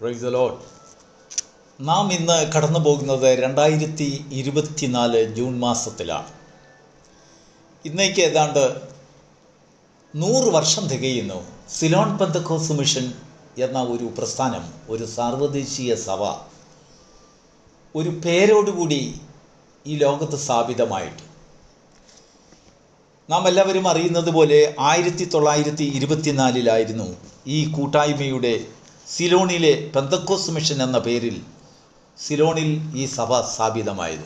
Price load നാം ഇന്ന് കടന്നു പോകുന്നത് രണ്ടായിരത്തി ഇരുപത്തിനാല് ജൂൺ മാസത്തിലാണ്. ഇന്നേക്ക് ഏതാണ്ട് നൂറ് വർഷം തികയുന്നു. സിലോൺ പന്തക്കോസ് മിഷൻ എന്ന ഒരു പ്രസ്ഥാനം ഒരു സാർവദേശീയ സഭ ഒരു പേരോടുകൂടി ഈ ലോകത്ത് സ്ഥാപിതമായിട്ട്. നാം എല്ലാവരും അറിയുന്നത് പോലെ ആയിരത്തി തൊള്ളായിരത്തി ഇരുപത്തിനാലിലായിരുന്നു ഈ കൂട്ടായ്മയുടെ സിലോണിലെ പെന്തക്കോസ് മിഷൻ എന്ന പേരിൽ സിലോണിൽ ഈ സഭ സ്ഥാപിതമായത്.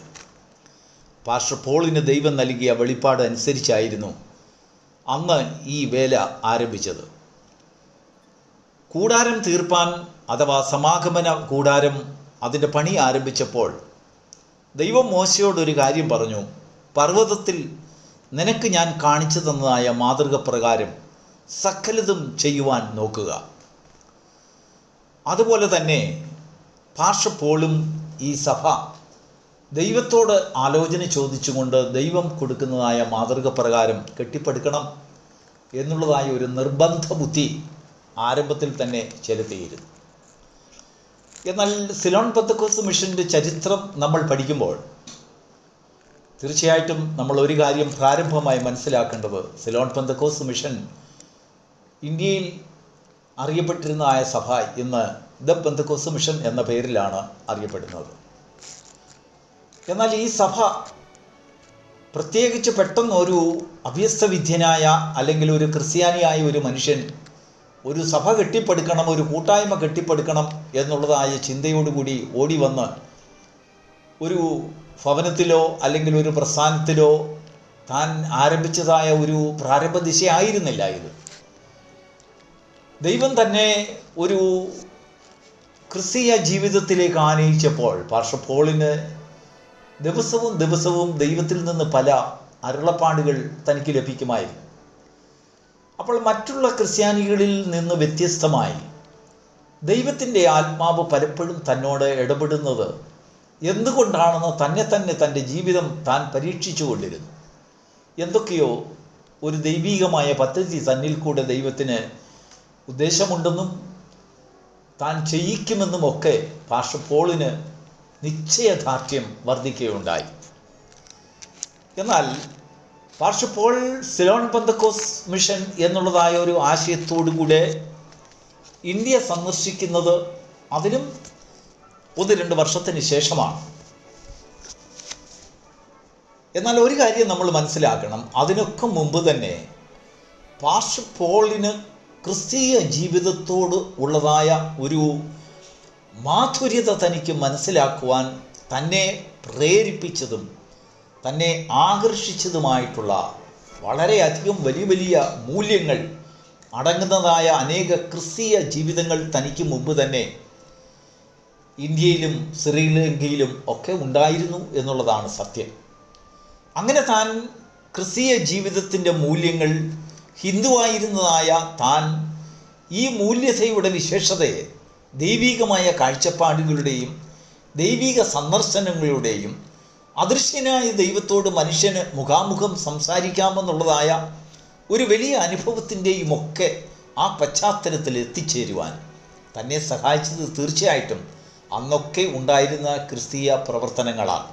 പാസ്റ്റർ പോളിന് ദൈവം നൽകിയ വെളിപ്പാട് അനുസരിച്ചായിരുന്നു അന്ന് ഈ വേല ആരംഭിച്ചത്. കൂടാരം തീർപ്പാൻ അഥവാ സമാഗമന കൂടാരം അതിന്റെ പണി ആരംഭിച്ചപ്പോൾ ദൈവം മോശയോടൊരു കാര്യം പറഞ്ഞു. പർവതത്തിൽ നിനക്ക് ഞാൻ കാണിച്ചു തന്നതായ മാതൃക പ്രകാരം സകലതും ചെയ്യുവാൻ നോക്കുക. അതുപോലെ തന്നെ ഭാഷ പോളും ഈ സഭ ദൈവത്തോട് ആലോചന ചോദിച്ചുകൊണ്ട് ദൈവം കൊടുക്കുന്നതായ മാതൃക പ്രകാരം കെട്ടിപ്പടുക്കണം എന്നുള്ളതായ ഒരു നിർബന്ധ ബുദ്ധി ആരംഭത്തിൽ തന്നെ ചെലുത്തിയിരുന്നു. എന്നാൽ സിലോൺ പത്തക്കോസ് മിഷന്റെ ചരിത്രം നമ്മൾ പഠിക്കുമ്പോൾ തീർച്ചയായിട്ടും നമ്മൾ ഒരു കാര്യം പ്രാരംഭമായി മനസ്സിലാക്കേണ്ടത് സിലോൺ പന്തക്കോസ് മിഷൻ ഇന്ത്യയിൽ അറിയപ്പെട്ടിരുന്നതായ സഭ ഇന്ന് ദ പെന്തക്കോസ് മിഷൻ എന്ന പേരിലാണ് അറിയപ്പെടുന്നത്. എന്നാൽ ഈ സഭ പ്രത്യേകിച്ച് പെട്ടെന്ന് ഒരു അഭ്യസ്തവിദ്യനായ അല്ലെങ്കിൽ ഒരു ക്രിസ്ത്യാനിയായ ഒരു മനുഷ്യൻ ഒരു സഭ കെട്ടിപ്പടുക്കണം ഒരു കൂട്ടായ്മ കെട്ടിപ്പടുക്കണം എന്നുള്ളതായ ചിന്തയോടുകൂടി ഓടി വന്ന് ഒരു ഭവനത്തിലോ അല്ലെങ്കിൽ ഒരു പ്രസ്ഥാനത്തിലോ താൻ ആരംഭിച്ചതായ ഒരു പ്രാരംഭ ദിശയായിരുന്നില്ല ഇത്. ദൈവം തന്നെ ഒരു ക്രിസ്തീയ ജീവിതത്തിലേക്ക് ആനയിച്ചപ്പോൾ പാർഷ പോളിന് ദിവസവും ദിവസവും ദൈവത്തിൽ നിന്ന് പല അരുളപ്പാടുകൾ തനിക്ക് ലഭിക്കുമായിരുന്നു. അപ്പോൾ മറ്റുള്ള ക്രിസ്ത്യാനികളിൽ നിന്ന് വ്യത്യസ്തമായി ദൈവത്തിന്റെ ആത്മാവ് പലപ്പോഴും തന്നോട് ഇടപെടുന്നത് എന്തുകൊണ്ടാണെന്ന് തന്നെ തന്നെ തന്റെ ജീവിതം താൻ പരീക്ഷിച്ചു കൊണ്ടിരുന്നു എന്തൊക്കെയോ ഒരു ദൈവീകമായ പദ്ധതി തന്നിൽ കൂടെ ദൈവത്തിന് ഉദ്ദേശമുണ്ടെന്നും താൻ ചെയ്യിക്കുമെന്നും ഒക്കെ പാഷ പോളിന് നിശ്ചയദാർഢ്യം വർദ്ധിക്കുകയുണ്ടായി. എന്നാൽ പാർഷ പോൾ സിലോൺ പന്തക്കോസ് മിഷൻ എന്നുള്ളതായ ഒരു ആശയത്തോടുകൂടെ ഇന്ത്യ സന്ദർശിക്കുന്നത് അതിനും ഒന്ന് രണ്ട് വർഷത്തിന് ശേഷമാണ്. എന്നാൽ ഒരു കാര്യം നമ്മൾ മനസ്സിലാക്കണം. അതിനൊക്കെ മുമ്പ് തന്നെ പാർഷ പോളിന് ക്രിസ്തീയ ജീവിതത്തോട് ഉള്ളതായ ഒരു മാധുര്യത തനിക്ക് മനസ്സിലാക്കുവാൻ തന്നെ പ്രേരിപ്പിച്ചതും തന്നെ ആകർഷിച്ചതുമായിട്ടുള്ള വളരെയധികം വലിയ വലിയ മൂല്യങ്ങൾ അടങ്ങുന്നതായ അനേക ക്രിസ്തീയ ജീവിതങ്ങൾ തനിക്ക് മുമ്പ് തന്നെ ഇന്ത്യയിലും ശ്രീലങ്കയിലും ഒക്കെ ഉണ്ടായിരുന്നു എന്നുള്ളതാണ് സത്യം. അങ്ങനെ താൻ ക്രിസ്തീയ ജീവിതത്തിന്റെ മൂല്യങ്ങൾ ഹിന്ദുവായിരുന്നതായ താൻ ഈ മൂല്യതയുടെ വിശേഷതയെ ദൈവികമായ കാഴ്ചപ്പാടുകളുടെയും ദൈവിക സന്ദർശനങ്ങളുടെയും അദൃശ്യനായ ദൈവത്തോട് മനുഷ്യന് മുഖാമുഖം സംസാരിക്കാമെന്നുള്ളതായ ഒരു വലിയ അനുഭവത്തിന്റെയും ഒക്കെ ആ പശ്ചാത്തലത്തിൽ എത്തിച്ചേരുവാൻ തന്നെ സഹായിച്ചത് തീർച്ചയായിട്ടും അന്നൊക്കെ ഉണ്ടായിരുന്ന ക്രിസ്തീയ പ്രവർത്തനങ്ങളാണ്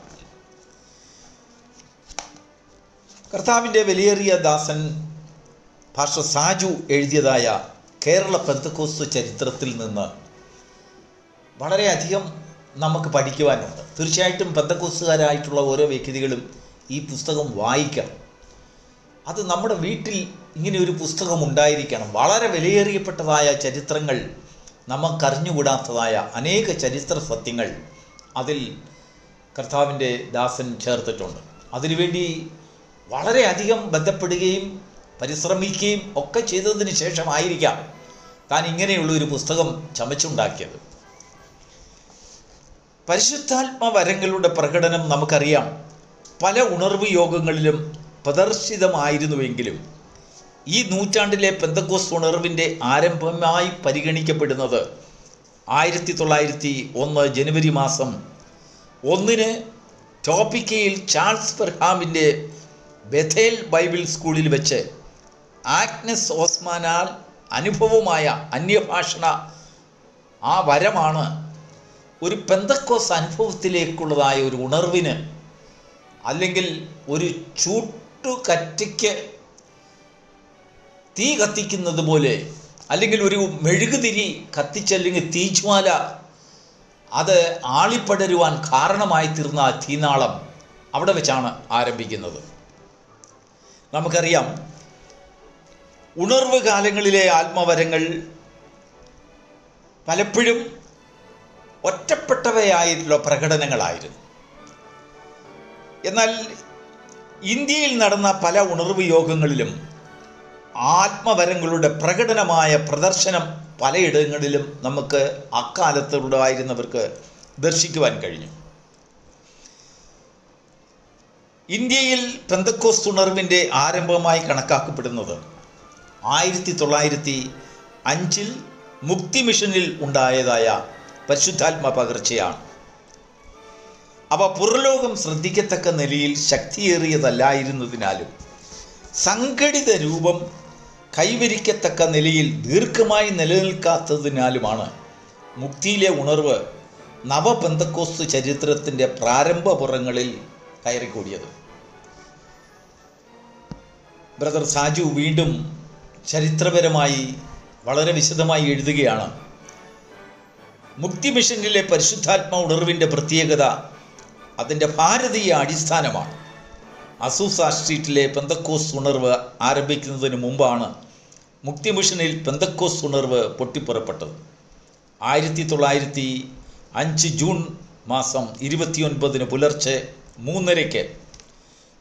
കർത്താവിന്റെ വിലയേറിയ ദാസൻ ഭാഷ സാജു എഴുതിയതായ കേരള പെന്തക്കോസ് ചരിത്രത്തിൽ നിന്ന് വളരെയധികം നമുക്ക് പഠിക്കുവാനുണ്ട്. തീർച്ചയായിട്ടും പെന്തക്കോസുകാരായിട്ടുള്ള ഓരോ വ്യക്തികളും ഈ പുസ്തകം വായിക്കണം. അത് നമ്മുടെ വീട്ടിൽ ഇങ്ങനെ ഒരു പുസ്തകം ഉണ്ടായിരിക്കണം. വളരെ വിലയേറിയപ്പെട്ടതായ ചരിത്രങ്ങൾ നമുക്കറിഞ്ഞുകൂടാത്തതായ അനേക ചരിത്ര സത്യങ്ങൾ അതിൽ കർത്താവിന്റെ ദാസൻ ചേർത്തിട്ടുണ്ട്. അതിനുവേണ്ടി വളരെയധികം ബന്ധപ്പെടുകയും പരിശ്രമിക്കുകയും ഒക്കെ ചെയ്തതിന് ശേഷമായിരിക്കാം താൻ ഇങ്ങനെയുള്ള ഒരു പുസ്തകം ചമച്ചുണ്ടാക്കിയത്. പരിശുദ്ധാത്മവരങ്ങളുടെ പ്രകടനം നമുക്കറിയാം. പല ഉണർവ് യോഗങ്ങളിലും പ്രദർശിതമായിരുന്നുവെങ്കിലും ഈ നൂറ്റാണ്ടിലെ പെന്തക്കോസ് ഉണർവിന്റെ ആരംഭമായി പരിഗണിക്കപ്പെടുന്നത് ആയിരത്തി തൊള്ളായിരത്തി ഒന്ന് ജനുവരി മാസം ഒന്നിന് ടോപ്പിക്കയിൽ ചാൾസ് പെർഹാമിന്റെ ബഥേൽ ബൈബിൾ സ്കൂളിൽ വെച്ച് ആഗ്നസ് ഓസ്മാനാൽ അനുഭവമായ അന്യഭാഷണ ആ വരമാണ് ഒരു പെന്തക്കോസ് അനുഭവത്തിലേക്കുള്ളതായ ഒരു ഉണർവിന് അല്ലെങ്കിൽ ഒരു ചൂട്ടുകറ്റയ്ക്ക് തീ കത്തിക്കുന്നത് പോലെ അല്ലെങ്കിൽ ഒരു മെഴുകുതിരി കത്തിച്ചല്ലെങ്കിൽ തീജ്വാല അത് ആളിപ്പടരുവാൻ കാരണമായി തീർന്ന തീനാളം അവിടെ വെച്ചാണ് ആരംഭിക്കുന്നത്. നമുക്കറിയാം ഉണർവ് കാലങ്ങളിലെ ആത്മവരങ്ങൾ പലപ്പോഴും ഒറ്റപ്പെട്ടവയായിട്ടുള്ള പ്രകടനങ്ങളായിരുന്നു. എന്നാൽ ഇന്ത്യയിൽ നടന്ന പല ഉണർവ് യോഗങ്ങളിലും ആത്മവരങ്ങളുടെ പ്രകടനമായ പ്രദർശനം പലയിടങ്ങളിലും നമുക്ക് അക്കാലത്തുണ്ടായിരുന്നവർക്ക് ദർശിക്കുവാൻ കഴിഞ്ഞു. ഇന്ത്യയിൽ പെന്തക്കോസ് ഉണർവിന്റെ ആരംഭമായി കണക്കാക്കപ്പെടുന്നത് ആയിരത്തി തൊള്ളായിരത്തി അഞ്ചിൽ മുക്തി മിഷനിൽ ഉണ്ടായതായ പരിശുദ്ധാത്മ പകർച്ചയാണ്. അവ പുറലോകം ശ്രദ്ധിക്കത്തക്ക നിലയിൽ ശക്തിയേറിയതല്ലായിരുന്നതിനാലും സംഘടിത രൂപം കൈവരിക്കത്തക്ക നിലയിൽ ദീർഘമായി നിലനിൽക്കാത്തതിനാലുമാണ് മുക്തിയിലെ ഉണർവ് നവബന്ധക്കോസ് ചരിത്രത്തിന്റെ പ്രാരംഭപുറങ്ങളിൽ കയറിക്കൂടിയത്. ബ്രദർ സാജു വീണ്ടും ചരിത്രപരമായി വളരെ വിശദമായി എഴുതുകയാണ്. മുക്തി മിഷനിലെ പരിശുദ്ധാത്മ ഉണർവിന്റെ പ്രത്യേകത അതിന്റെ ഭാരതീയ അടിസ്ഥാനമാണ്. അസൂസ സ്ട്രീറ്റിലെ പെന്തക്കോസ് ഉണർവ് ആരംഭിക്കുന്നതിന് മുമ്പാണ് മുക്തി മിഷനിൽ പെന്തക്കോസ് ഉണർവ് പൊട്ടിപ്പുറപ്പെട്ടത്. ആയിരത്തി തൊള്ളായിരത്തി അഞ്ച് ജൂൺ മാസം ഇരുപത്തിയൊൻപതിന് പുലർച്ചെ മൂന്നരയ്ക്ക്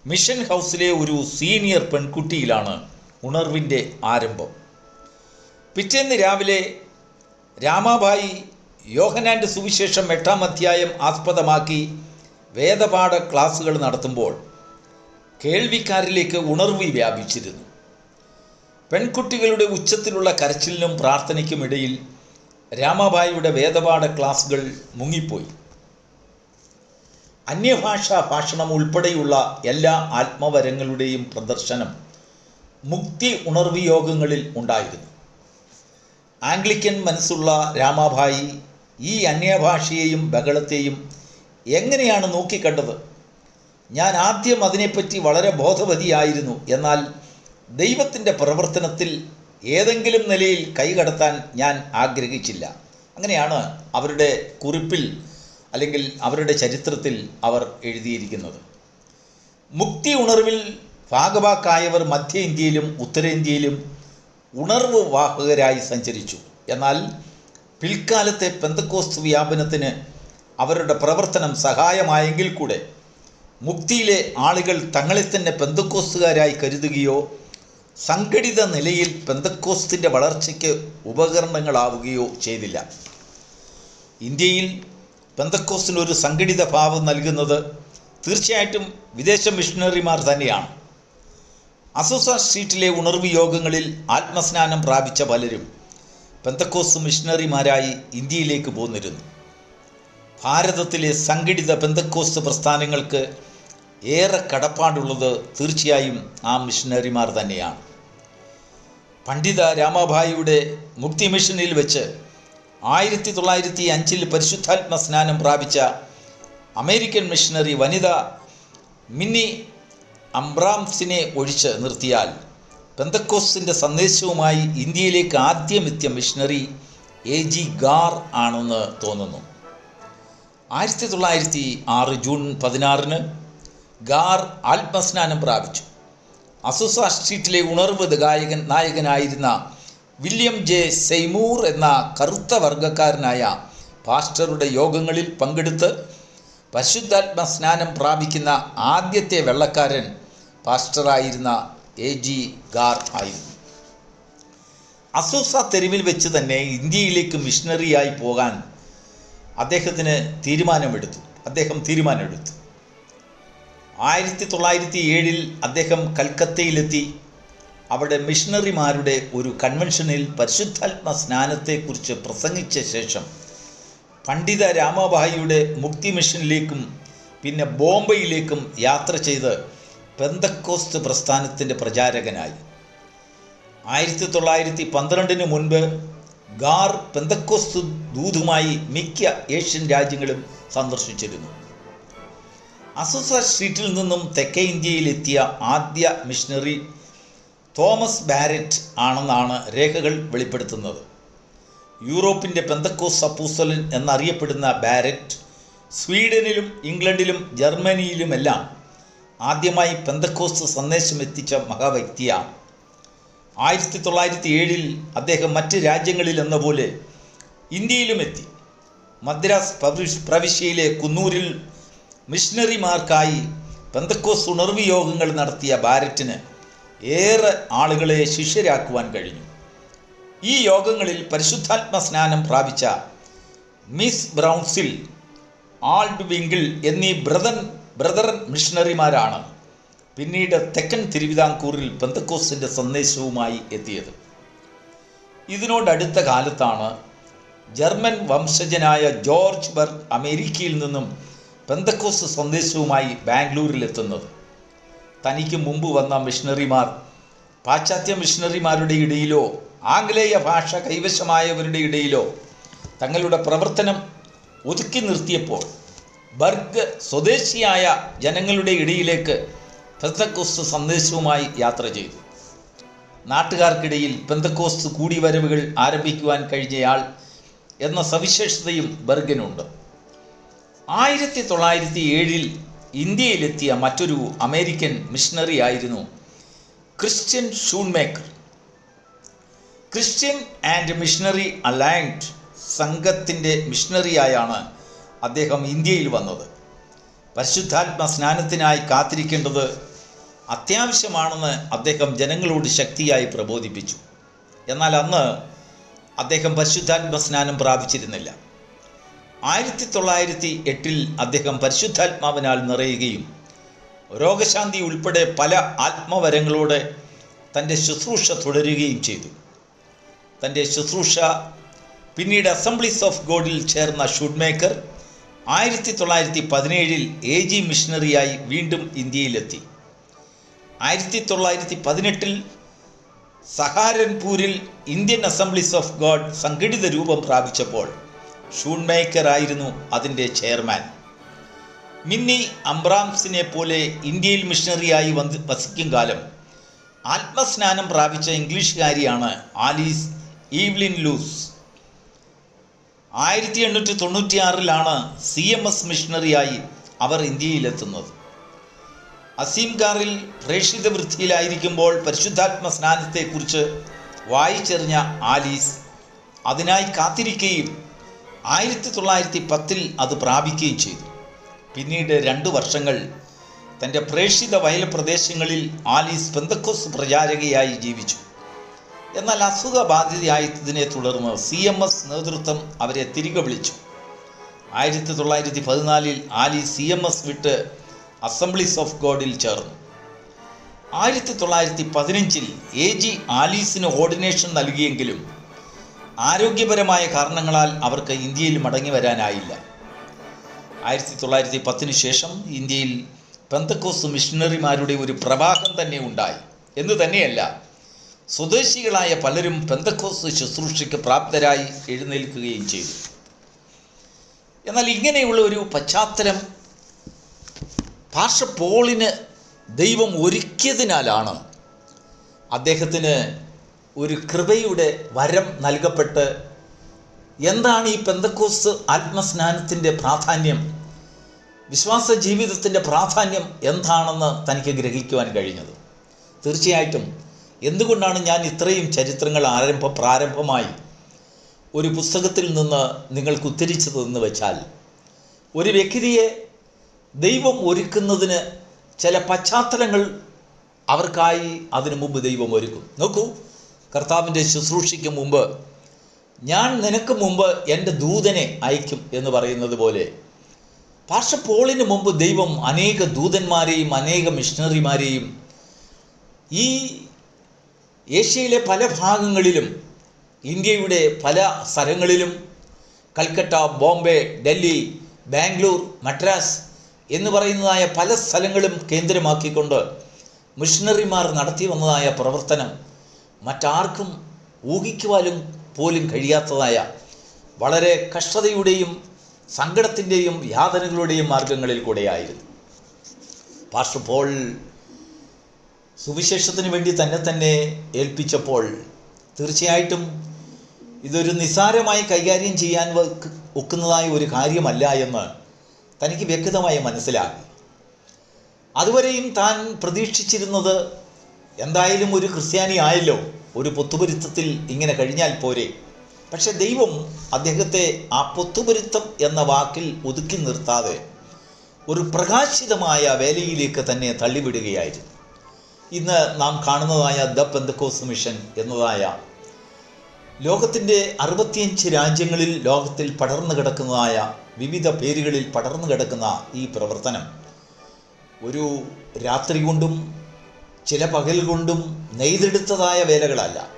മിഷൻ ഹൗസിലെ ഒരു സീനിയർ പെൺകുട്ടിയിലാണ് ഉണർവിന്റെ ആരംഭം. പിറ്റേന്ന് രാവിലെ രാമാബായി യോഹനാന്റെ സുവിശേഷം എട്ടാം അധ്യായം ആസ്പദമാക്കി വേദപാഠ ക്ലാസുകൾ നടത്തുമ്പോൾ കേൾവിക്കാരിലേക്ക് ഉണർവ് വ്യാപിച്ചിരുന്നു. പെൺകുട്ടികളുടെ ഉച്ചത്തിലുള്ള കരച്ചിലിനും പ്രാർത്ഥനയ്ക്കുമിടയിൽ രാമബായിയുടെ വേദപാഠ ക്ലാസുകൾ മുങ്ങിപ്പോയി. അന്യഭാഷാ ഭാഷണം ഉൾപ്പെടെയുള്ള എല്ലാ ആത്മവരങ്ങളുടെയും പ്രദർശനം മുക്തി ഉണർവ് യോഗങ്ങളിൽ ഉണ്ടായിരുന്നു. ആംഗ്ലിക്കൻ മനസ്സുള്ള രാമാഭായി ഈ അന്യഭാഷയെയും ബഹളത്തെയും എങ്ങനെയാണ് നോക്കിക്കണ്ടത്? ഞാൻ ആദ്യം അതിനെപ്പറ്റി വളരെ ബോധവതിയായിരുന്നു. എന്നാൽ ദൈവത്തിന്റെ പ്രവർത്തനത്തിൽ ഏതെങ്കിലും നിലയിൽ കൈകടത്താൻ ഞാൻ ആഗ്രഹിച്ചില്ല. അങ്ങനെയാണ് അവരുടെ കുറിപ്പിൽ അല്ലെങ്കിൽ അവരുടെ ചരിത്രത്തിൽ അവർ എഴുതിയിരിക്കുന്നത്. മുക്തി ഉണർവിൽ ഭാഗവാക്കായവർ മധ്യ ഇന്ത്യയിലും ഉത്തരേന്ത്യയിലും ഉണർവ് വാഹകരായി സഞ്ചരിച്ചു. എന്നാൽ പിൽക്കാലത്തെ പെന്തക്കോസ്ത് വ്യാപനത്തിന് അവരുടെ പ്രവർത്തനം സഹായമായെങ്കിൽ കൂടെ മുക്തിയിലെ ആളുകൾ തങ്ങളെ തന്നെ പെന്തക്കോസ്തുകാരായി കരുതുകയോ സംഘടിത നിലയിൽ പെന്തക്കോസ്തിന്റെ വളർച്ചയ്ക്ക് ഉപകരണങ്ങളാവുകയോ ചെയ്തില്ല. ഇന്ത്യയിൽ പെന്തക്കോസ്തിന് ഒരു സംഘടിത ഭാവം നൽകുന്നത് തീർച്ചയായിട്ടും വിദേശ മിഷണറിമാർ തന്നെയാണ്. അസോസ സ്ട്രീറ്റിലെ ഉണർവ് യോഗങ്ങളിൽ ആത്മസ്നാനം പ്രാപിച്ച പലരും പെന്തക്കോസ് മിഷണറിമാരായി ഇന്ത്യയിലേക്ക് പോന്നിരുന്നു. ഭാരതത്തിലെ സംഘടിത പെന്തക്കോസ് പ്രസ്ഥാനങ്ങൾക്ക് ഏറെ കടപ്പാടുള്ളത് തീർച്ചയായും ആ മിഷണറിമാർ തന്നെയാണ്. പണ്ഡിത രാമാഭായിയുടെ മുക്തി മിഷനിൽ വെച്ച് ആയിരത്തി തൊള്ളായിരത്തി അഞ്ചിൽ പരിശുദ്ധാത്മ സ്നാനം പ്രാപിച്ച അമേരിക്കൻ മിഷണറി വനിത മിന്നി അംബ്രാംസിനെ ഒഴിച്ച് നിർത്തിയാൽ പെന്തക്കോസിന്റെ സന്ദേശവുമായി ഇന്ത്യയിലേക്ക് ആദ്യമെത്തിയ മിഷണറി എ ജി ഗാർ ആണെന്ന് തോന്നുന്നു. ആയിരത്തി തൊള്ളായിരത്തി ആറ് ജൂൺ പതിനാറിന് ഗാർ ആത്മസ്നാനം പ്രാപിച്ചു. അസുസ സ്ട്രീറ്റിലെ ഉണർവ് ഗായകൻ നായകനായിരുന്ന വില്യം ജെ സെയ്മൂർ എന്ന കറുത്ത വർഗക്കാരനായ പാസ്റ്ററുടെ യോഗങ്ങളിൽ പങ്കെടുത്ത് പരിശുദ്ധാത്മ സ്നാനം പ്രാപിക്കുന്ന ആദ്യത്തെ വെള്ളക്കാരൻ പാസ്റ്ററായിരുന്ന എ ജി ഗാർ ആയിരുന്നു. അസൂസ തെരുവിൽ വെച്ച് തന്നെ ഇന്ത്യയിലേക്ക് മിഷണറിയായി പോകാൻ അദ്ദേഹത്തിന് തീരുമാനമെടുത്തു. അദ്ദേഹം തീരുമാനമെടുത്തു. ആയിരത്തി തൊള്ളായിരത്തി ഏഴിൽ അദ്ദേഹം കൽക്കത്തയിലെത്തി. അവിടെ മിഷണറിമാരുടെ ഒരു കൺവെൻഷനിൽ പരിശുദ്ധാത്മ സ്നാനത്തെക്കുറിച്ച് പ്രസംഗിച്ച ശേഷം പണ്ഡിത രാമഭായിയുടെ മുക്തി മിഷനിലേക്കും പിന്നെ ബോംബെയിലേക്കും യാത്ര ചെയ്ത് പെന്തക്കോസ്ത് പ്രസ്ഥാനത്തിന്റെ പ്രചാരകനായി. ആയിരത്തി തൊള്ളായിരത്തി പന്ത്രണ്ടിന് മുൻപ് ഗാർ പെന്തക്കോസ്തു ദൂതുമായി മിക്ക ഏഷ്യൻ രാജ്യങ്ങളും സന്ദർശിച്ചിരുന്നു. അസോസ സ്ട്രീറ്റിൽ നിന്നും തെക്കേ ഇന്ത്യയിലെത്തിയ ആദ്യ മിഷണറി തോമസ് ബാരറ്റ് ആണെന്നാണ് രേഖകൾ വെളിപ്പെടുത്തുന്നത്. യൂറോപ്പിന്റെ പെന്തക്കോസ് സപ്പൂസലൻ എന്നറിയപ്പെടുന്ന ബാരറ്റ് സ്വീഡനിലും ഇംഗ്ലണ്ടിലും ജർമ്മനിയിലുമെല്ലാം ആദ്യമായി പെന്തക്കോസ് സന്ദേശം എത്തിച്ച മഹാവ്യക്തിയാണ് ആയിരത്തി തൊള്ളായിരത്തി ഏഴിൽ അദ്ദേഹം മറ്റ് രാജ്യങ്ങളിൽ എന്ന പോലെ ഇന്ത്യയിലും എത്തി. മദ്രാസ് പ്രവിശ് പ്രവിശ്യയിലെ കുന്നൂരിൽ മിഷണറിമാർക്കായി പെന്തക്കോസ് ഉണർവ് യോഗങ്ങൾ നടത്തിയ ബാരറ്റിന് ഏറെ ആളുകളെ ശിഷ്യരാക്കുവാൻ കഴിഞ്ഞു. ഈ യോഗങ്ങളിൽ പരിശുദ്ധാത്മ സ്നാനം പ്രാപിച്ച മിസ് ബ്രൗൺസിൽ ആൾഡ് വിങ്കിൾ എന്നീ ബ്രദൻ ബ്രദറൻ മിഷണറിമാരാണ്. പിന്നീട് തെക്കൻ തിരുവിതാംകൂറിൽ പെന്തക്കോസിന്റെ സന്ദേശവുമായി എത്തിയത്. ഇതിനോടടുത്ത കാലത്താണ് ജർമ്മൻ വംശജനായ ജോർജ് ബർഗ് അമേരിക്കയിൽ നിന്നും പെന്തക്കോസ് സന്ദേശവുമായി ബാംഗ്ലൂരിലെത്തുന്നത്. തനിക്ക് മുമ്പ് വന്ന മിഷണറിമാർ പാശ്ചാത്യ മിഷണറിമാരുടെ ഇടയിലോ ആംഗ്ലേയ ഭാഷ കൈവശമായവരുടെ ഇടയിലോ തങ്ങളുടെ പ്രവർത്തനം ഒതുക്കി നിർത്തിയപ്പോൾ ബർഗ് സ്വദേശിയായ ജനങ്ങളുടെ ഇടയിലേക്ക് പെന്തക്കോസ്ത് സന്ദേശവുമായി യാത്ര ചെയ്തു. നാട്ടുകാർക്കിടയിൽ പെന്തക്കോസ്ത് കൂടിവരവുകൾ ആരംഭിക്കുവാൻ കഴിഞ്ഞയാൾ എന്ന സവിശേഷതയും ബർഗിനുണ്ട്. ആയിരത്തി തൊള്ളായിരത്തി ഏഴിൽ ഇന്ത്യയിലെത്തിയ മറ്റൊരു അമേരിക്കൻ മിഷണറി ആയിരുന്നു Christian Schoonmaker. Christian and missionary alliance സംഘത്തിന്റെ മിഷണറിയായാണ് അദ്ദേഹം ഇന്ത്യയിൽ വന്നത്. പരിശുദ്ധാത്മ സ്നാനത്തിനായി കാത്തിരിക്കേണ്ടത് അത്യാവശ്യമാണെന്ന് അദ്ദേഹം ജനങ്ങളോട് ശക്തിയായി പ്രബോധിപ്പിച്ചു. എന്നാൽ അന്ന് അദ്ദേഹം പരിശുദ്ധാത്മ സ്നാനം പ്രാപിച്ചിരുന്നില്ല. ആയിരത്തി തൊള്ളായിരത്തി എട്ടിൽ അദ്ദേഹം പരിശുദ്ധാത്മാവിനാൽ നിറയുകയും രോഗശാന്തി ഉൾപ്പെടെ പല ആത്മവരങ്ങളോടെ തന്റെ ശുശ്രൂഷ തുടരുകയും ചെയ്തു. തന്റെ ശുശ്രൂഷ പിന്നീട് അസംബ്ലീസ് ഓഫ് ഗോഡിൽ ചേർന്ന ഷുഡ്മേക്കർ ആയിരത്തി തൊള്ളായിരത്തി പതിനേഴിൽ എ ജി മിഷണറിയായി വീണ്ടും ഇന്ത്യയിലെത്തി. ആയിരത്തി തൊള്ളായിരത്തി പതിനെട്ടിൽ സഹാരൻപൂരിൽ ഇന്ത്യൻ അസംബ്ലീസ് ഓഫ് ഗോഡ് സംഘടിത രൂപം പ്രാപിച്ചപ്പോൾ ഷൂൺമേക്കർ ആയിരുന്നു അതിന്റെ ചെയർമാൻ. മിന്നി അംബ്രാംസിനെ പോലെ ഇന്ത്യയിൽ മിഷണറിയായി വന്ന് വസിക്കും കാലം ആത്മസ്നാനം പ്രാപിച്ച ഇംഗ്ലീഷുകാരിയാണ് ആലീസ് ഈവ്ലിൻ ലൂസ്. ആയിരത്തി എണ്ണൂറ്റി തൊണ്ണൂറ്റിയാറിലാണ് സി എം എസ് മിഷണറിയായി അവർ ഇന്ത്യയിലെത്തുന്നത്. അസീംഗാറിൽ പ്രേക്ഷിത വൃത്തിയിലായിരിക്കുമ്പോൾ പരിശുദ്ധാത്മ സ്നാനത്തെക്കുറിച്ച് വായിച്ചെറിഞ്ഞ ആലീസ് അതിനായി കാത്തിരിക്കുകയും ആയിരത്തി തൊള്ളായിരത്തി പത്തിൽ അത് പ്രാപിക്കുകയും ചെയ്തു. പിന്നീട് രണ്ട് വർഷങ്ങൾ തന്റെ പ്രേക്ഷിത വയൽ പ്രദേശങ്ങളിൽ ആലീസ് പെന്തക്കോസ് പ്രചാരകയായി ജീവിച്ചു. എന്നാൽ അസുഖബാധിതയായതിനെ തുടർന്ന് സി എം എസ് നേതൃത്വം അവരെ തിരികെ വിളിച്ചു. ആയിരത്തി തൊള്ളായിരത്തി പതിനാലിൽ ആലി സി എം എസ് വിട്ട് അസംബ്ലീസ് ഓഫ് ഗോഡിൽ ചേർന്നു. ആയിരത്തി തൊള്ളായിരത്തി പതിനഞ്ചിൽ എ ജി ആലീസിന് ഓർഡിനേഷൻ നൽകിയെങ്കിലും ആരോഗ്യപരമായ കാരണങ്ങളാൽ അവർക്ക് ഇന്ത്യയിൽ മടങ്ങി വരാനായില്ല. ആയിരത്തി തൊള്ളായിരത്തി പത്തിന് ശേഷം ഇന്ത്യയിൽ പെന്തക്കോസ് മിഷണറിമാരുടെ ഒരു പ്രവാഹം തന്നെ ഉണ്ടായി. എന്ന് തന്നെയല്ല സ്വദേശികളായ പലരും പെന്തക്കോസ് ശുശ്രൂഷയ്ക്ക് പ്രാപ്തരായി എഴുന്നേൽക്കുകയും ചെയ്തു. എന്നാൽ ഇങ്ങനെയുള്ള ഒരു പശ്ചാത്തലം പാഷ ദൈവം ഒരുക്കിയതിനാലാണ് അദ്ദേഹത്തിന് ഒരു കൃപയുടെ വരം നൽകപ്പെട്ട് എന്താണ് ഈ പെന്തക്കോസ് ആത്മസ്നാനത്തിന്റെ പ്രാധാന്യം വിശ്വാസ ജീവിതത്തിന്റെ പ്രാധാന്യം എന്താണെന്ന് തനിക്ക് ഗ്രഹിക്കുവാൻ കഴിഞ്ഞത്? തീർച്ചയായിട്ടും എന്തുകൊണ്ടാണ് ഞാൻ ഇത്രയും ചരിത്രങ്ങൾ ആരംഭ പ്രാരംഭമായി ഒരു പുസ്തകത്തിൽ നിന്ന് നിങ്ങൾക്ക് ഉദ്ധരിച്ചതെന്ന് വെച്ചാൽ ഒരു വ്യക്തിയെ ദൈവം ഒരുക്കുന്നതിന് ചില പശ്ചാത്തലങ്ങൾ അവർക്കായി അതിനു മുമ്പ് ദൈവം ഒരുക്കും. നോക്കൂ കർത്താവിന്റെ ശുശ്രൂഷയ്ക്ക് മുമ്പ് ഞാൻ നിനക്ക് മുമ്പ് എന്റെ ദൂതനെ അയക്കും എന്ന് പറയുന്നത് പോലെ പാർഷ പോളിന് മുമ്പ് ദൈവം അനേക ദൂതന്മാരെയും അനേക മിഷണറിമാരെയും ഈ ഏഷ്യയിലെ പല ഭാഗങ്ങളിലും ഇന്ത്യയുടെ പല സ്ഥലങ്ങളിലും കൽക്കട്ട ബോംബെ ഡൽഹി ബാംഗ്ലൂർ മദ്രാസ് എന്ന് പറയുന്നതായ പല സ്ഥലങ്ങളും കേന്ദ്രമാക്കിക്കൊണ്ട് മിഷണറിമാർ നടത്തി വന്നതായ പ്രവർത്തനം മറ്റാർക്കും ഊഹിക്കുവാനും പോലും കഴിയാത്തതായ വളരെ കഷ്ടതയുടെയും സങ്കടത്തിന്റെയും യാതനകളുടെയും മാർഗങ്ങളിൽ കൂടെയായിരുന്നു. പാസ്റ്റർ പോൾ സുവിശേഷത്തിന് വേണ്ടി തന്നെ തന്നെ ഏൽപ്പിച്ചപ്പോൾ തീർച്ചയായിട്ടും ഇതൊരു നിസ്സാരമായി കൈകാര്യം ചെയ്യാൻ ഒക്കുന്നതായ ഒരു കാര്യമല്ല എന്ന് തനിക്ക് വ്യക്തമായി മനസ്സിലാക്കി അതുവരെയും താൻ പ്രതീക്ഷിച്ചിരുന്നത് എന്തായാലും ഒരു ക്രിസ്ത്യാനി ആയല്ലോ. ഒരു പൊത്തുപൊരുത്തത്തിൽ ഇങ്ങനെ കഴിഞ്ഞാൽ പോരെ. പക്ഷെ ദൈവം അദ്ദേഹത്തെ ആ പൊത്തുപൊരുത്തം എന്ന വാക്കിൽ ഒതുക്കി നിർത്താതെ ഒരു പ്രകാശിതമായ വേലയിലേക്ക് തന്നെ തള്ളിവിടുകയായിരുന്നു. ഇന്ന് നാം കാണുന്നതായ ദ പെന്തക്കോസ് മിഷൻ എന്നതായ ലോകത്തിന്റെ അറുപത്തിയഞ്ച് രാജ്യങ്ങളിൽ ലോകത്തിൽ പടർന്നു കിടക്കുന്നതായ വിവിധ പേരുകളിൽ പടർന്നു കിടക്കുന്ന ഈ പ്രവർത്തനം. ഒരു രാത്രി കൊണ്ടും ചില പകൽ കൊണ്ടും നെയ്തെടുത്തതായ വേലകളല്ല.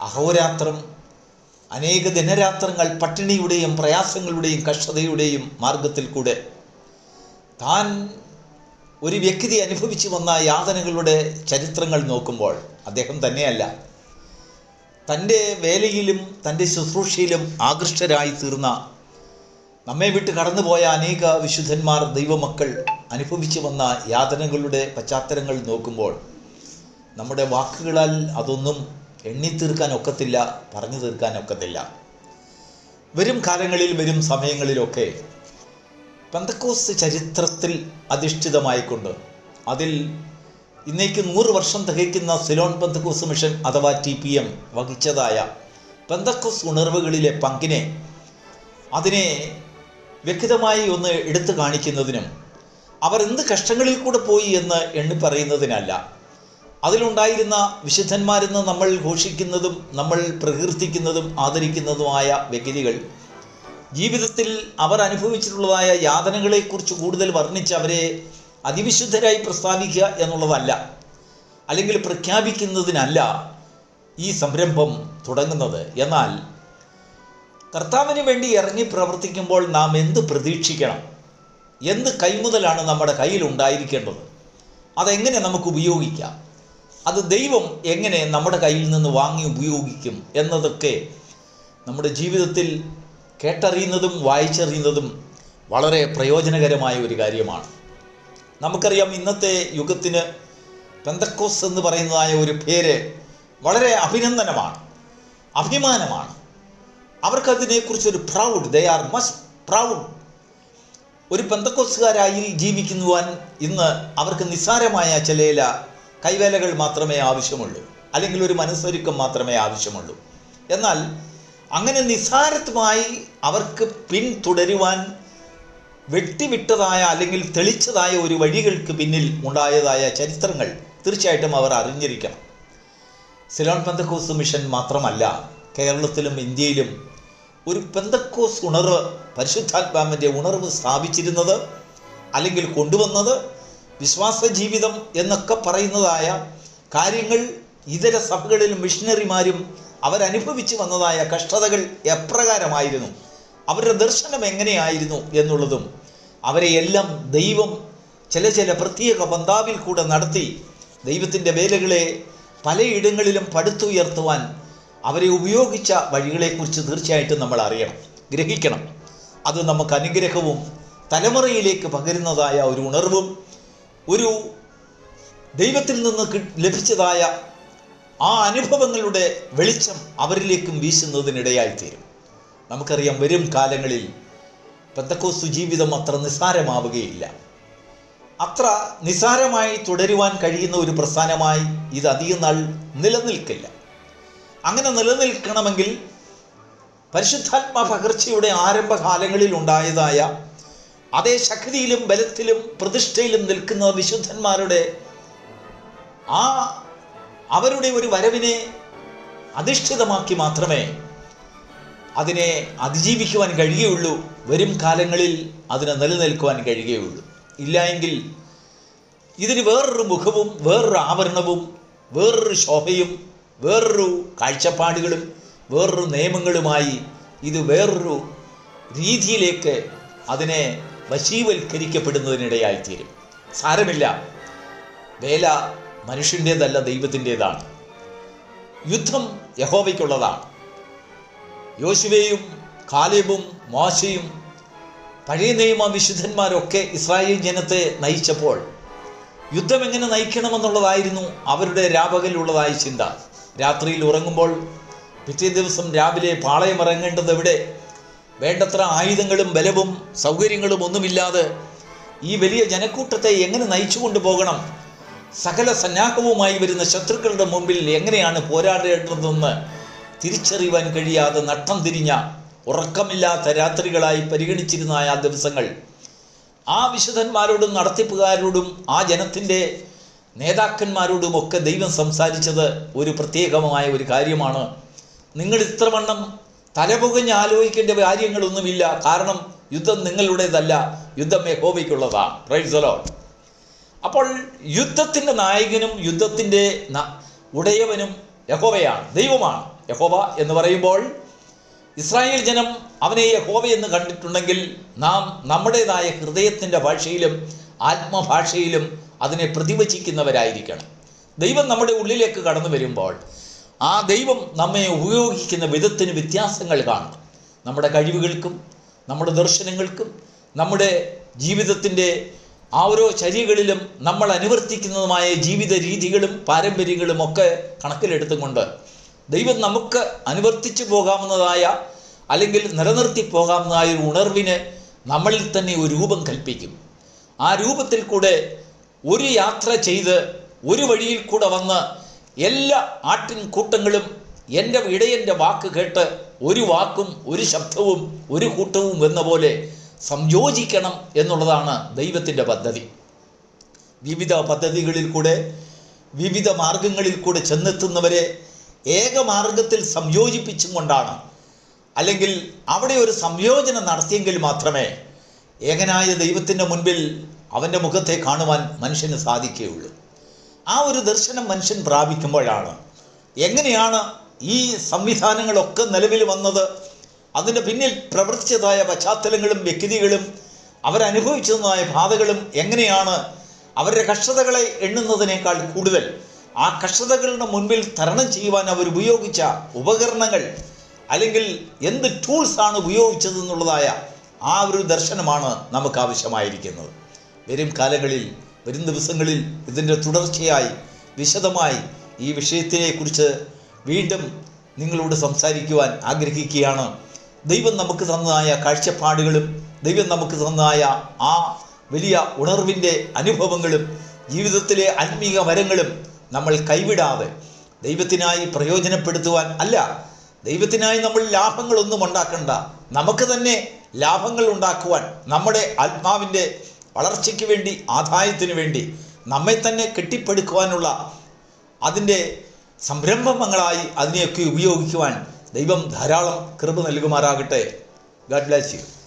അഹോരാത്രം അനേക ദിനരാത്രങ്ങൾ പട്ടിണിയുടെയും പ്രയാസങ്ങളുടെയും കഷ്ടതയുടെയും മാർഗത്തിൽ കൂടെ താൻ ഒരു വ്യക്തി അനുഭവിച്ചു വന്ന യാതനകളുടെ ചരിത്രങ്ങൾ നോക്കുമ്പോൾ അദ്ദേഹം തന്നെയല്ല. തന്റെ വേലയിലും തന്റെ ശുശ്രൂഷയിലും ആകൃഷ്ടരായി തീർന്ന നമ്മെ വിട്ട് കടന്നുപോയ അനേക വിശുദ്ധന്മാർ ദൈവമക്കൾ അനുഭവിച്ചു വന്ന യാതനകളുടെ പശ്ചാത്തലങ്ങൾ നോക്കുമ്പോൾ നമ്മുടെ വാക്കുകളാൽ അതൊന്നും എണ്ണി തീർക്കാൻ ഒക്കത്തില്ല പറഞ്ഞു തീർക്കാൻ ഒക്കത്തില്ല. വരും കാലങ്ങളിൽ വരും സമയങ്ങളിലൊക്കെ പെന്തക്കോസ് ചരിത്രത്തിൽ അധിഷ്ഠിതമായിക്കൊണ്ട് അതിൽ ഇന്നേക്ക് നൂറ് വർഷം തികയ്ക്കുന്ന സിലോൺ പെന്തക്കോസ് മിഷൻ അഥവാ ടി പി എം വഹിച്ചതായ പെന്തക്കോസ് ഉണർവുകളിലെ പങ്കിനെ അതിനെ വ്യക്തിതമായി ഒന്ന് എടുത്തു കാണിക്കുന്നതിനും അവർ എന്ത് കഷ്ടങ്ങളിൽ കൂടെ പോയി എന്ന് എണ്ണി പറയുന്നതിനല്ല. അതിലുണ്ടായിരുന്ന വിശുദ്ധന്മാരെന്ന് നമ്മൾ ഘോഷിക്കുന്നതും നമ്മൾ പ്രകീർത്തിക്കുന്നതും ആദരിക്കുന്നതുമായ വ്യക്തികൾ ജീവിതത്തിൽ അവർ അനുഭവിച്ചിട്ടുള്ളതായ യാതനകളെക്കുറിച്ച് കൂടുതൽ വർണിച്ച് അവരെ അതിവിശുദ്ധരായി പ്രസ്താവിക്കുക എന്നുള്ളതല്ല അല്ലെങ്കിൽ പ്രഖ്യാപിക്കുന്നതിനല്ല ഈ സംരംഭം തുടങ്ങുന്നത്. എന്നാൽ കർത്താവിന് വേണ്ടി ഇറങ്ങി പ്രവർത്തിക്കുമ്പോൾ നാം എന്ത് പ്രതീക്ഷിക്കണം? എന്ത് കൈമുതലാണ് നമ്മുടെ കയ്യിൽ ഉണ്ടായിരിക്കേണ്ടത്? അതെങ്ങനെ നമുക്ക് ഉപയോഗിക്കാം? അത് ദൈവം എങ്ങനെ നമ്മുടെ കയ്യിൽ നിന്ന് വാങ്ങി ഉപയോഗിക്കും എന്നതൊക്കെ നമ്മുടെ ജീവിതത്തിൽ കേട്ടറിയുന്നതും വായിച്ചറിയുന്നതും വളരെ പ്രയോജനകരമായ ഒരു കാര്യമാണ്. നമുക്കറിയാം ഇന്നത്തെ യുഗത്തിന് പെന്തക്കോസ് എന്ന് പറയുന്നതായ ഒരു പേര് വളരെ അഭിനന്ദനമാണ് അഭിമാനമാണ്. അവർക്കതിനെക്കുറിച്ചൊരു proud they are must proud ഒരു പെന്തക്കോസുകാരായി ജീവിക്കുവാൻ ഇന്ന് അവർക്ക് നിസ്സാരമായ ചില കൈവേലകൾ മാത്രമേ ആവശ്യമുള്ളൂ അല്ലെങ്കിൽ ഒരു മനസ്സൊരുക്കം മാത്രമേ ആവശ്യമുള്ളൂ. എന്നാൽ അങ്ങനെ നിസ്സാരത്വമായി അവർക്ക് പിന്തുടരുവാൻ വെട്ടിവിട്ടതായ അല്ലെങ്കിൽ തെളിച്ചതായ ഒരു വഴികൾക്ക് പിന്നിൽ ഉണ്ടായതായ ചരിത്രങ്ങൾ തീർച്ചയായിട്ടും അവർ അറിഞ്ഞിരിക്കണം. സിലോൺ പെന്തക്കോസ് മിഷൻ മാത്രമല്ല കേരളത്തിലും ഇന്ത്യയിലും ഒരു പെന്തക്കോസ് ഉണർവ് പരിശുദ്ധാത്മാവിന്റെ ഉണർവ് സ്ഥാപിച്ചിരുന്നത് അല്ലെങ്കിൽ കൊണ്ടുവന്നത് വിശ്വാസ ജീവിതം എന്നൊക്കെ പറയുന്നതായ കാര്യങ്ങൾ ഇതര സഭകളിലും മിഷണറിമാരും അവരനുഭവിച്ചു വന്നതായ കഷ്ടതകൾ എപ്രകാരമായിരുന്നു? അവരുടെ ദർശനം എങ്ങനെയായിരുന്നു എന്നുള്ളതും അവരെ എല്ലാം ദൈവം ചില ചില പ്രത്യേക പന്താവിൽ കൂടെ നടത്തി ദൈവത്തിന്റെ വേലകളെ പലയിടങ്ങളിലും പടുത്തുയർത്തുവാൻ അവരെ ഉപയോഗിച്ച വഴികളെക്കുറിച്ച് തീർച്ചയായിട്ടും നമ്മൾ അറിയണം ഗ്രഹിക്കണം. അത് നമുക്ക് അനുഗ്രഹവും തലമുറയിലേക്ക് പകരുന്നതായ ഒരു ഉണർവും ഒരു ദൈവത്തിൽ നിന്ന് ലഭിച്ചതായ ആ അനുഭവങ്ങളുടെ വെളിച്ചം അവരിലേക്കും വീശുന്നതിനിടയായിത്തീരും. നമുക്കറിയാം വരും കാലങ്ങളിൽ പെന്തക്കോസ്തു ജീവിതം അത്ര നിസ്സാരമാവുകയില്ല. അത്ര നിസ്സാരമായി തുടരുവാൻ കഴിയുന്ന ഒരു പ്രസ്ഥാനമായി ഇത് അധികം നാൾ നിലനിൽക്കില്ല. അങ്ങനെ നിലനിൽക്കണമെങ്കിൽ പരിശുദ്ധാത്മ പകർച്ചയുടെ ആരംഭകാലങ്ങളിൽ ഉണ്ടായതായ അതേ ശക്തിയിലും ബലത്തിലും പ്രതിഷ്ഠയിലും നിൽക്കുന്ന വിശുദ്ധന്മാരുടെ ആ അവരുടെ ഒരു വരവിനെ അധിഷ്ഠിതമാക്കി മാത്രമേ അതിനെ അതിജീവിക്കുവാൻ കഴിയുകയുള്ളൂ. വരും കാലങ്ങളിൽ അതിന് നിലനിൽക്കുവാൻ കഴിയുകയുള്ളൂ. ഇല്ല എങ്കിൽ ഇതിന് വേറൊരു മുഖവും വേറൊരു ആവരണവും വേറൊരു ശോഭയും വേറൊരു കാഴ്ചപ്പാടുകളും വേറൊരു നിയമങ്ങളുമായി ഇത് വേറൊരു രീതിയിലേക്ക് അതിനെ വശീവൽക്കരിക്കപ്പെടുന്നതിനിടയായിത്തീരും. സാരമില്ല. വേല മനുഷ്യന്റേതല്ല ദൈവത്തിന്റെതാണ് യുദ്ധം യഹോവയ്ക്കുള്ളതാണ്. യോശുവയും കാലേബും മോശയും പഴയ നിയമ വിശുദ്ധന്മാരൊക്കെ ഇസ്രായേൽ ജനത്തെ നയിച്ചപ്പോൾ യുദ്ധം എങ്ങനെ നയിക്കണമെന്നുള്ളതായിരുന്നു അവരുടെ രാപകലുള്ളതായ ചിന്ത. രാത്രിയിൽ ഉറങ്ങുമ്പോൾ പിറ്റേ ദിവസം രാവിലെ പാളയം ഇറങ്ങേണ്ടത് എവിടെ? വേണ്ടത്ര ആയുധങ്ങളും ബലവും സൗകര്യങ്ങളും ഒന്നുമില്ലാതെ ഈ വലിയ ജനക്കൂട്ടത്തെ എങ്ങനെ നയിച്ചു കൊണ്ടുപോകണം സകല സന്നാഹവുമായി വരുന്ന ശത്രുക്കളുടെ മുമ്പിൽ എങ്ങനെയാണ് പോരാടേണ്ടതെന്ന് തിരിച്ചറിയുവാൻ കഴിയാതെ നട്ടം തിരിഞ്ഞ ഉറക്കമില്ലാത്ത രാത്രികളായി പരിഗണിച്ചിരുന്ന ആ ദിവസങ്ങൾ. ആ വിശുദ്ധന്മാരോടും നടത്തിപ്പുകാരോടും ആ ജനത്തിന്റെ നേതാക്കന്മാരോടും ഒക്കെ ദൈവം സംസാരിച്ചത് ഒരു പ്രത്യേകമായ ഒരു കാര്യമാണ്. നിങ്ങൾ ഇത്രവണ്ണം തലപുകഞ്ഞ് ആലോചിക്കേണ്ട കാര്യങ്ങളൊന്നുമില്ല. കാരണം യുദ്ധം നിങ്ങളുടേതല്ല. യുദ്ധം യഹോവയ്ക്കുള്ളതാണ്. പ്രൈസലോ അപ്പോൾ യുദ്ധത്തിന്റെ നായകനും യുദ്ധത്തിന്റെ ഉടയവനും യഹോവയാണ് ദൈവമാണ്. യഹോവ എന്ന് പറയുമ്പോൾ ഇസ്രായേൽ ജനം അവനെ യഹോവ എന്ന് കണ്ടിട്ടുണ്ടെങ്കിൽ നാം നമ്മുടേതായ ഹൃദയത്തിന്റെ ഭാഷയിലും ആത്മഭാഷയിലും അതിനെ പ്രതിവചിക്കുന്നവരായിരിക്കണം. ദൈവം നമ്മുടെ ഉള്ളിലേക്ക് കടന്നു വരുമ്പോൾ ആ ദൈവം നമ്മെ ഉപയോഗിക്കുന്ന വിധത്തിന് വ്യത്യാസങ്ങൾ കാണും. നമ്മുടെ കഴിവുകൾക്കും നമ്മുടെ ദർശനങ്ങൾക്കും നമ്മുടെ ജീവിതത്തിന്റെ ആ ഓരോ ശരികളിലും നമ്മൾ അനുവർത്തിക്കുന്നതുമായ ജീവിത രീതികളും പാരമ്പര്യങ്ങളും ഒക്കെ കണക്കിലെടുത്തുകൊണ്ട് ദൈവം നമുക്ക് അനുവർത്തിച്ചു പോകാവുന്നതായ അല്ലെങ്കിൽ നിലനിർത്തി പോകാവുന്നതായ ഒരു ഉണർവിന് നമ്മളിൽ തന്നെ ഒരു രൂപം കൽപ്പിക്കും. ആ രൂപത്തിൽ കൂടെ ഒരു യാത്ര ചെയ്ത് ഒരു വഴിയിൽ കൂടെ വന്ന് എല്ലാ ആട്ടിൻ കൂട്ടങ്ങളും എന്റെ ഇടയന്റെ വാക്ക് കേട്ട് ഒരു വാക്കും ഒരു ശബ്ദവും ഒരു കൂട്ടവും എന്ന പോലെ സംയോജിക്കണം എന്നുള്ളതാണ് ദൈവത്തിന്റെ പദ്ധതി. വിവിധ പദ്ധതികളിൽ കൂടെ വിവിധ മാർഗങ്ങളിൽ കൂടെ ചെന്നെത്തുന്നവരെ ഏകമാർഗത്തിൽ സംയോജിപ്പിച്ചും കൊണ്ടാണ്. അല്ലെങ്കിൽ അവിടെ ഒരു സംയോജനം നടത്തിയെങ്കിൽ മാത്രമേ ഏകനായ ദൈവത്തിന്റെ മുൻപിൽ അവന്റെ മുഖത്തെ കാണുവാൻ മനുഷ്യന് സാധിക്കുകയുള്ളൂ. ആ ഒരു ദർശനം മനുഷ്യൻ പ്രാപിക്കുമ്പോഴാണ് എങ്ങനെയാണ് ഈ സംവിധാനങ്ങളൊക്കെ നിലവിൽ വന്നത് അതിന്റെ പിന്നിൽ പ്രവർത്തിച്ചതായ പശ്ചാത്തലങ്ങളും വ്യക്തികളും അവരനുഭവിച്ചതായ ബാധകളും എങ്ങനെയാണ് അവരുടെ കഷ്ടതകളെ എണ്ണുന്നതിനേക്കാൾ കൂടുതൽ? ആ കഷ്ടതകളുടെ മുൻപിൽ തരണം ചെയ്യുവാൻ അവർ ഉപയോഗിച്ച ഉപകരണങ്ങൾ അല്ലെങ്കിൽ എന്ത് ടൂൾസ് ആണ് ഉപയോഗിച്ചത് എന്നുള്ളതായ ആ ഒരു ദർശനമാണ് നമുക്ക് ആവശ്യമായിരിക്കുന്നത്. വരും കാലങ്ങളിൽ വരും ദിവസങ്ങളിൽ ഇതിന്റെ തുടർച്ചയായി വിശദമായി ഈ വിഷയത്തിനെക്കുറിച്ച് വീണ്ടും നിങ്ങളോട് സംസാരിക്കുവാൻ ആഗ്രഹിക്കുകയാണ് ദൈവം നമുക്ക് തന്നതായ കാഴ്ചപ്പാടുകളും ദൈവം നമുക്ക് തന്നതായ ആ വലിയ ഉണർവിന്റെ അനുഭവങ്ങളും ജീവിതത്തിലെ ആത്മീക വരങ്ങളും നമ്മൾ കൈവിടാതെ ദൈവത്തിനായി പ്രയോജനപ്പെടുത്തുവാൻ അല്ല ദൈവത്തിനായി നമ്മൾ ലാഭങ്ങളൊന്നും ഉണ്ടാക്കണ്ട. നമുക്ക് തന്നെ ലാഭങ്ങൾ ഉണ്ടാക്കുവാൻ നമ്മുടെ ആത്മാവിന്റെ വളർച്ചയ്ക്ക് വേണ്ടി ആദായത്തിന് വേണ്ടി നമ്മെ തന്നെ കെട്ടിപ്പടുക്കുവാനുള്ള അതിന്റെ സംരംഭങ്ങളായി അതിനെയൊക്കെ ഉപയോഗിക്കുവാൻ ദൈവം ധാരാളം കൃപ നൽകുമാറാകട്ടെ. God bless you.